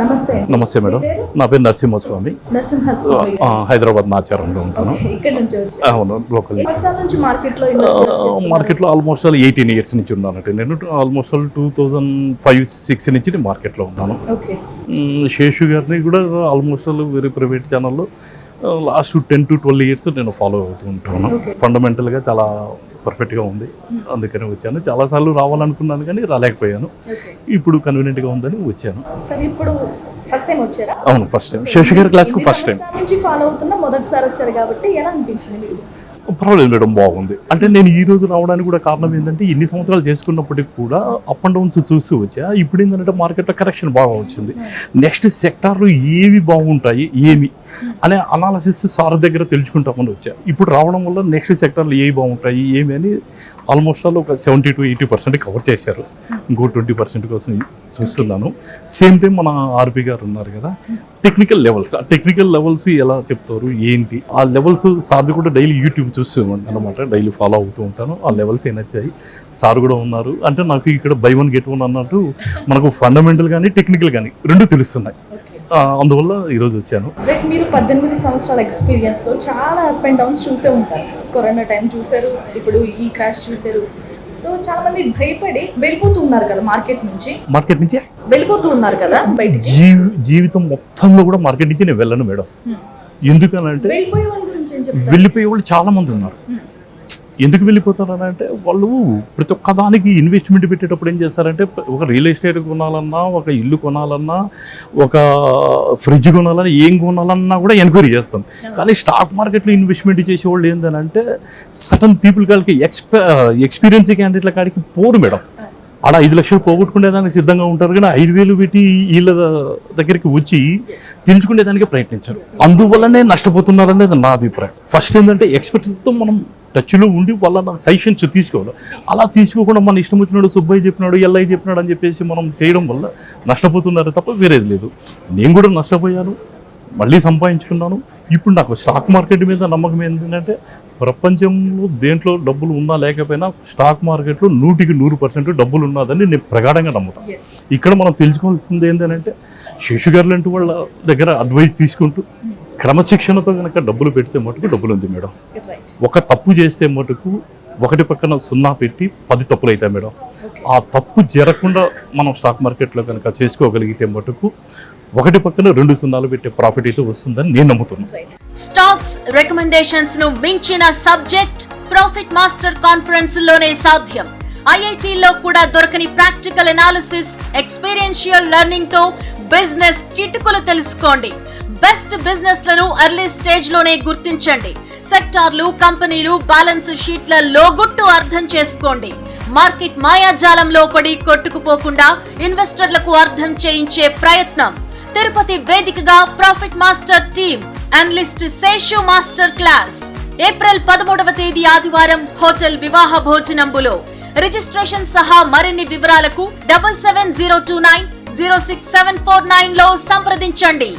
నమస్తే. నమస్తే మేడం. నా పేరు నరసింహస్వామి. హైదరాబాద్ నాచారంలో ఉంటాను అవును లోకల్? మార్కెట్లో ఆల్మోస్ట్ ఆల్ ఎయిటీన్ ఇయర్స్ నుంచి ఉన్నానంటే నేను almost all two thousand five six నుంచి మార్కెట్లో ఉన్నాను. శేషు గారిని కూడా ఆల్మోస్ట్ ఆల్ వేరే ప్రైవేట్ ఛానల్లో last ten to twelve years నేను ఫాలో అవుతూ ఉంటాను. ఫండమెంటల్గా చాలా పర్ఫెక్ట్గా ఉంది. అందుకని వచ్చాను. చాలాసార్లు రావాలనుకున్నాను కానీ రాలేకపోయాను. ఇప్పుడు కన్వీనియంట్గా ఉందని వచ్చాను. సరే ఇప్పుడు ఫస్ట్ టైం వచ్చారా? అవును ఫస్ట్ టైం శేషు గారి క్లాస్కి ఫస్ట్ టైం ఫాలో అవుతున్నా మొదటిసారి వచ్చారు కాబట్టి ఎలా అనిపించింది పర్వాలేదు మేడం బాగుంది. అంటే నేను ఈ రోజు రావడానికి కూడా కారణం ఏంటంటే ఇన్ని సంవత్సరాలు చేసుకున్నప్పటికి కూడా అప్ అండ్ డౌన్స్ చూస్తూ వచ్చా. ఇప్పుడు ఏంటంటే మార్కెట్లో కరెక్షన్ బాగా వచ్చింది. నెక్స్ట్ సెక్టార్లో ఏవి బాగుంటాయి ఏమి? అనే అనాలసిస్ సార్ దగ్గర తెలుసుకుంటామని వచ్చా. ఇప్పుడు రావడం వల్ల నెక్స్ట్ సెక్టర్లు ఏవి బాగుంటాయి ఏమి అని ఆల్మోస్ట్ ఆల్ ఒక seventy to eighty percent cover చేశారు. ఇంకో ట్వంటీ పర్సెంట్ కోసం చూస్తున్నాను. సేమ్ టైం మన ఆర్పి గారు ఉన్నారు కదా టెక్నికల్ లెవెల్స్ ఆ టెక్నికల్ లెవెల్స్ ఎలా చెప్తారు ఏంటి? ఆ లెవెల్స్ సార్ది కూడా డైలీ యూట్యూబ్ చూస్తూ ఉంటాను అనమాట డైలీ ఫాలో అవుతూ ఉంటాను. ఆ లెవెల్స్ ఏ నచ్చాయి? సార్ కూడా ఉన్నారు. అంటే నాకు ఇక్కడ బై వన్ గెట్ వన్ అన్నట్టు మనకు ఫండమెంటల్ కానీ టెక్నికల్ కానీ రెండు తెలుస్తున్నాయి. అందువల్ల ఈరోజు వచ్చాను. లైక్ మీరు పద్దెనిమిది సంవత్సరాల ఎక్స్పీరియన్స్లో చాలా అప్ అండ్ డౌన్స్ చూసే ఉంటారు. కరోనా టైం చూసారు ఇప్పుడు ఈ క్రాష్ చూసారు సో చాలా మంది భయపడి వెళ్ళిపోతూ ఉన్నారు కదా మార్కెట్ నుంచి. మార్కెట్ నుంచి? వెళ్ళిపోతూ ఉన్నారు కదా బయటికి. జీవి జీవితం మొత్తంలో కూడా మార్కెట్ నుంచి నేను వెళ్ళను మేడం. ఎందుకనంటే వెళ్ళిపోయే వాళ్ళ వెళ్ళిపోయే చాలా మంది ఉన్నారు. ఎందుకు వెళ్ళిపోతారు అని అంటే వాళ్ళు ప్రతి ఒక్క దానికి ఇన్వెస్ట్మెంట్ పెట్టేటప్పుడు ఏం చేస్తారంటే ఒక రియల్ ఎస్టేట్ కొనాలన్నా ఒక ఇల్లు కొనాలన్నా ఒక ఫ్రిడ్జ్ కొనాలన్నా ఏం కొనాలన్నా కూడా ఎంక్వైరీ చేస్తాం. కానీ స్టాక్ మార్కెట్లో ఇన్వెస్ట్మెంట్ చేసేవాళ్ళు ఏంటంటే సటన్ పీపుల్ కాడికి ఎక్స్ప ఎక్స్పీరియన్స్ క్యాండిడేట్ల కాడికి పోరు మేడం. ఆడ ఐదు లక్షలు పోగొట్టుకునేదానికి సిద్ధంగా ఉంటారు కానీ ఐదు వేలు పెట్టి వీళ్ళ దగ్గరికి వచ్చి తెలుసుకునేదానికి ప్రయత్నించారు. అందువల్లనే నష్టపోతున్నారనేది నా అభిప్రాయం. ఫస్ట్ ఏంటంటే ఎక్స్పర్ట్స్తో మనం టచ్లో ఉండి వాళ్ళ సజెషన్స్ తీసుకోవాలి. అలా తీసుకోకుండా మన ఇష్టం వచ్చినాడు సుబ్బయ్య చెప్పినాడు ఎల్లయ్య చెప్పినాడు అని చెప్పేసి మనం చేయడం వల్ల నష్టపోతున్నారు తప్ప వేరేది లేదు. నేను కూడా నష్టపోయాను మళ్ళీ సంపాదించుకున్నాను. ఇప్పుడు నాకు స్టాక్ మార్కెట్ మీద నమ్మకం ఏంటంటే ప్రపంచంలో దేంట్లో డబ్బులు ఉన్నా లేకపోయినా స్టాక్ మార్కెట్లో నూటికి నూరు పర్సెంట్ డబ్బులు ఉన్నదని నేను ప్రగాఢంగా నమ్ముతాను ఇక్కడ మనం తెలుసుకోవాల్సింది ఏంటంటే గారు లాంటి వాళ్ళ దగ్గర అడ్వైస్ తీసుకుంటూ క్రమశిక్షణతో కనుక డబ్బులు పెడితే మటుకు డబ్బులు ఉంది మేడం. ఒక తప్పు చేస్తే మటుకు ఒకటి పక్కన సున్నా పెట్టి పది తప్పులు అవుతాయి మేడం. ఆ తప్పు జరగకుండా మనం స్టాక్ మార్కెట్లో కనుక చేసుకోగలిగితే మటుకు ఒకటి పక్కన రెండు సున్నాలు పెట్టే ప్రాఫిట్ అయితే వస్తుందని నేను నమ్ముతున్నాను స్టాక్స్ రికమెండేషన్స్ను మించిన సబ్జెక్ట్ ప్రాఫిట్ మాస్టర్ కాన్ఫరెన్స్లోనే సాధ్యం. ఐఐటిలో కూడా దొరకని ప్రాక్టికల్ అనాలిసిస్ ఎక్స్పీరియన్షియల్ లెర్నింగ్తో బిజినెస్ కిటుకులు తెలుసుకోండి. బెస్ట్ బిజినెస్లను ఎర్లీ స్టేజ్లోనే గుర్తించండి. సెక్టార్లు కంపెనీలు బ్యాలెన్స్ షీట్ల లోగుట్టు అర్థం చేసుకోండి. మార్కెట్ మాయాజాలంలో పడి కొట్టుకుపోకుండా ఇన్వెస్టర్లకు అర్థం చేయించే ప్రయత్నం. తిరుపతి వేదికగా profit master team analyst Seshu master class. April పదమూడవ తేదీ ఆదివారం హోటల్ వివాహ భోజనంబులో. రిజిస్ట్రేషన్ సహా మరిన్ని వివరాలకు double seven zero two nine zero six seven four నైన్లో సంప్రదించండి.